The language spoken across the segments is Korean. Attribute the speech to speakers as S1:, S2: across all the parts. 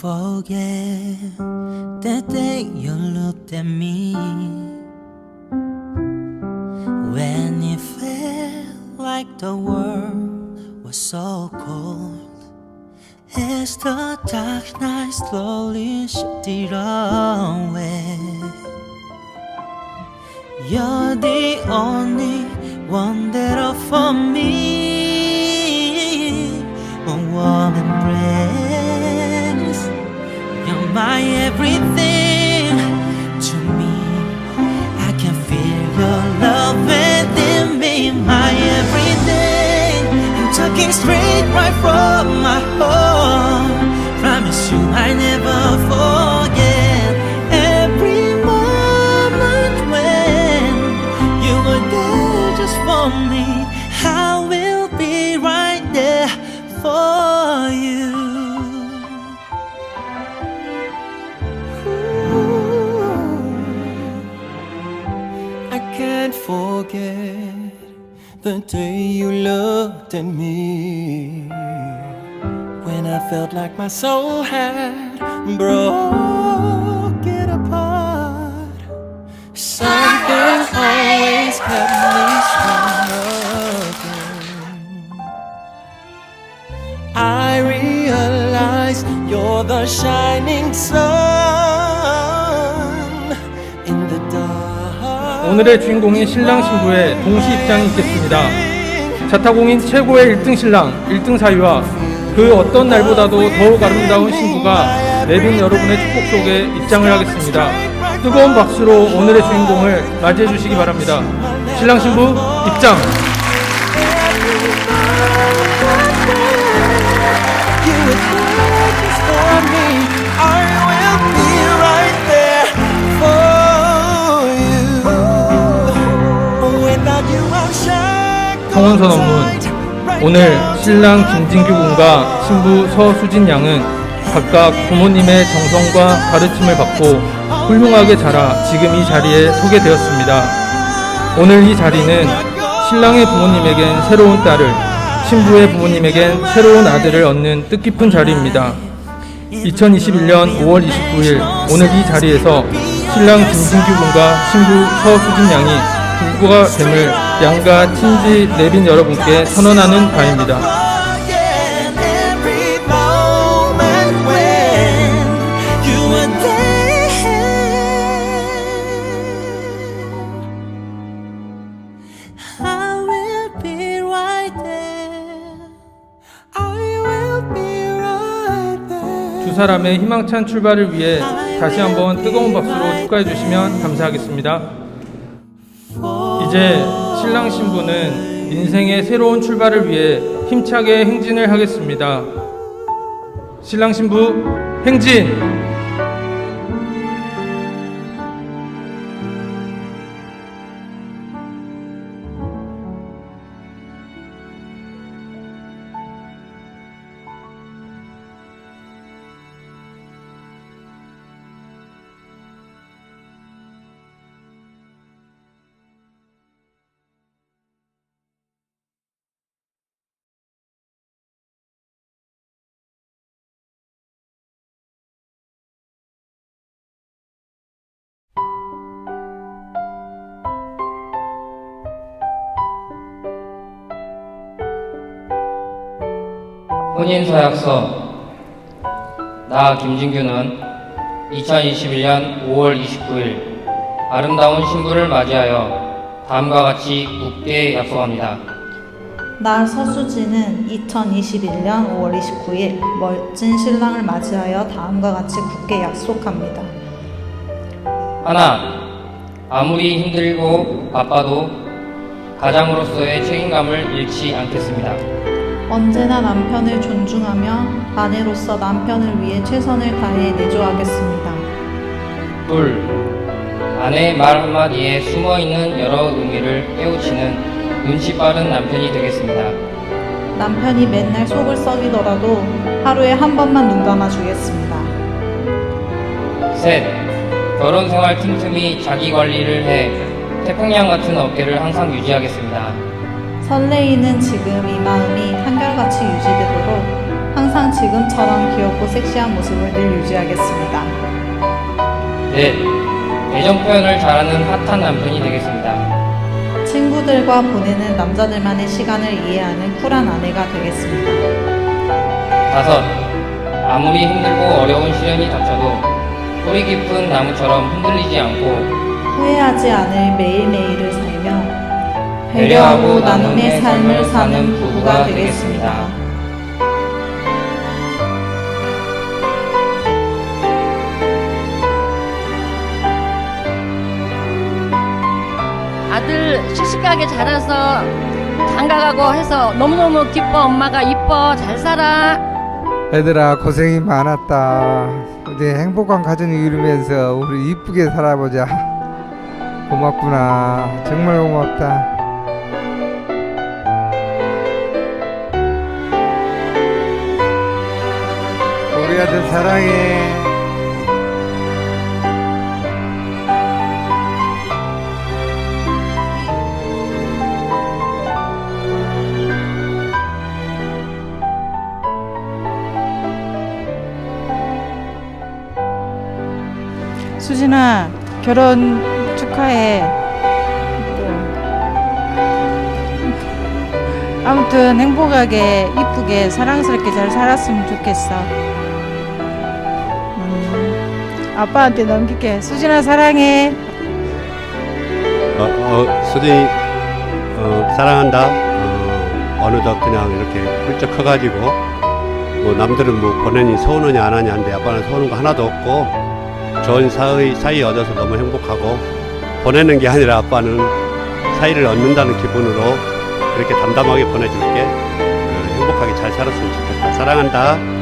S1: forget the day you looked at me when it felt like the world was so cold. As the dark night slowly shifted away, you're the only one that offer me a warm embrace. My everything to me. I can feel your love within me, my everything. I'm talking straight right from my heart. Promise you I never forget every moment when you were there just for me. I will be right there for
S2: looked at me when I felt like my soul had broken apart. Something always kept me struggling. I realize you're the shining sun in the dark.
S3: 오늘의 주인공인 신랑 신부의 동시 입장이 있겠습니다. 자타공인 최고의 1등 신랑, 1등 사위와 그 어떤 날보다도 더욱 아름다운 신부가 내빈 여러분의 축복 속에 입장을 하겠습니다. 뜨거운 박수로 오늘의 주인공을 맞이해 주시기 바랍니다. 신랑 신부 입장!
S2: Tight. Right
S3: 오늘 신랑 김진규 군과 신부 서수진 양은 각각 부모님의 정성과 가르침을 받고 훌륭하게 자라 지금 이 자리에 서게 되었습니다. 오늘 이 자리는 신랑의 부모님에겐 새로운 딸을, 신부의 부모님에겐 새로운 아들을 얻는 뜻깊은 자리입니다. 2021년 5월 29일 오늘 이 자리에서 신랑 김진규 군과 신부 서수진 양이 부부가 됨을 양가 친지 내빈 여러분께 선언하는 바입니다. 두 사람의 희망찬 출발을 위해 다시 한번 뜨거운 박수로 축하해 주시면 감사하겠습니다. 이제 신랑 신부는 인생의 새로운 출발을 위해 힘차게 행진을 하겠습니다. 신랑 신부 행진!
S4: 혼인서약서 나 김진규는 2021년 5월 29일 아름다운 신부를 맞이하여 다음과 같이 굳게 약속합니다.
S5: 나 서수지는 2021년 5월 29일 멋진 신랑을 맞이하여 다음과 같이 굳게 약속합니다.
S4: 하나, 아무리 힘들고 바빠도 가장으로서의 책임감을 잃지 않겠습니다.
S5: 언제나 남편을 존중하며 아내로서 남편을 위해 최선을 다해 내조하겠습니다.
S4: 둘, 아내의 말 한마디에 숨어 있는 여러 의미를 깨우치는 눈치 빠른 남편이 되겠습니다.
S5: 남편이 맨날 속을 썩이더라도 하루에 한 번만 눈 감아 주겠습니다.
S4: 셋, 결혼 생활 틈틈이 자기 관리를 해 태평양 같은 어깨를 항상 유지하겠습니다.
S5: 설레이는 지금 이 마음이 한결같이 유지되도록 항상 지금처럼 귀엽고 섹시한 모습을 늘 유지하겠습니다.
S4: 네, 애정 표현을 잘하는 핫한 남편이 되겠습니다.
S5: 친구들과 보내는 남자들만의 시간을 이해하는 쿨한 아내가 되겠습니다.
S4: 다섯, 아무리 힘들고 어려운 시련이 닥쳐도 뿌리 깊은 나무처럼 흔들리지 않고
S5: 후회하지 않을 매일매일을
S4: 배려하고 나눔의 삶을 사는 부부가 되겠습니다.
S6: 아들 씩씩하게 자라서 장가가고 해서 너무너무 기뻐 엄마가 이뻐 잘 살아
S7: 얘들아 고생이 많았다. 이제 행복한 가정을 이루면서 우리 이쁘게 살아보자. 고맙구나. 정말 고맙다. 우리 아들 사랑해.
S8: 수진아 결혼 축하해. 아무튼 행복하게 이쁘게 사랑스럽게 잘 살았으면 좋겠어. 음, 아빠한테 넘길게. 수진아 사랑해.
S9: 어, 어, 수진이 어, 사랑한다. 어, 어느덧 그냥 이렇게 훌쩍 커가지고 뭐 남들은 뭐 보내니 서운하냐 안 하냐 하는데 아빠는 서운한 거 하나도 없고 좋은 사이 사이 얻어서 너무 행복하고 보내는 게 아니라 아빠는 사이를 얻는다는 기분으로 그렇게 담담하게 보내줄게. 어, 행복하게 잘 살았으면 좋겠다. 사랑한다.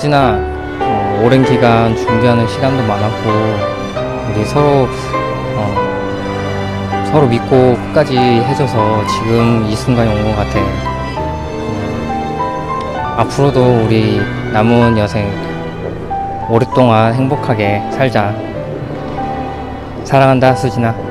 S4: 수진아, 어, 오랜 기간 준비하는 시간도 많았고, 우리 서로, 어, 서로 믿고 끝까지 해줘서 지금 이 순간이 온 것 같아. 어, 앞으로도 우리 남은 여생 오랫동안 행복하게 살자. 사랑한다, 수진아.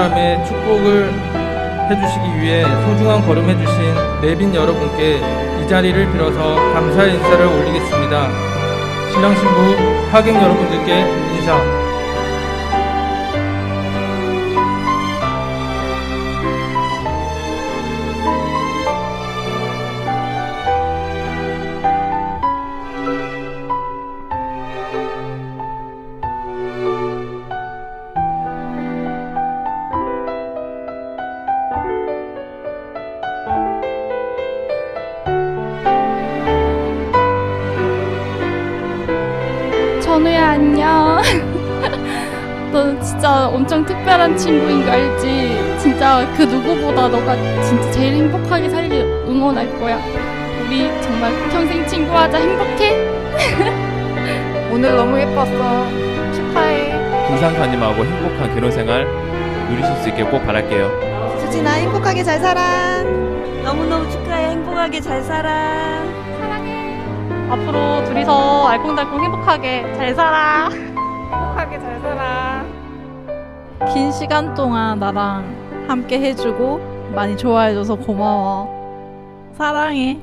S3: 사람의 축복을 해주시기 위해 소중한 걸음 해주신 내빈 여러분께 이 자리를 빌어서 감사의 인사를 올리겠습니다. 신랑 신부 하객 여러분들께 인사.
S10: 진짜 엄청 특별한 친구인 거 알지? 진짜 그 누구보다 너가 진짜 제일 행복하게 살길 응원할 거야. 우리 정말 평생 친구하자 행복해?
S8: 오늘 너무 예뻤어. 축하해.
S11: 김상사님하고 행복한 결혼 생활 누리실 수 있게 꼭 바랄게요.
S5: 수진아 행복하게 잘 살아.
S12: 너무너무 축하해. 행복하게 잘 살아.
S10: 앞으로 둘이서 알콩달콩
S8: 행복하게 잘 살아.
S5: 긴 시간 동안 나랑 함께 해주고 많이 좋아해줘서 고마워. 사랑해.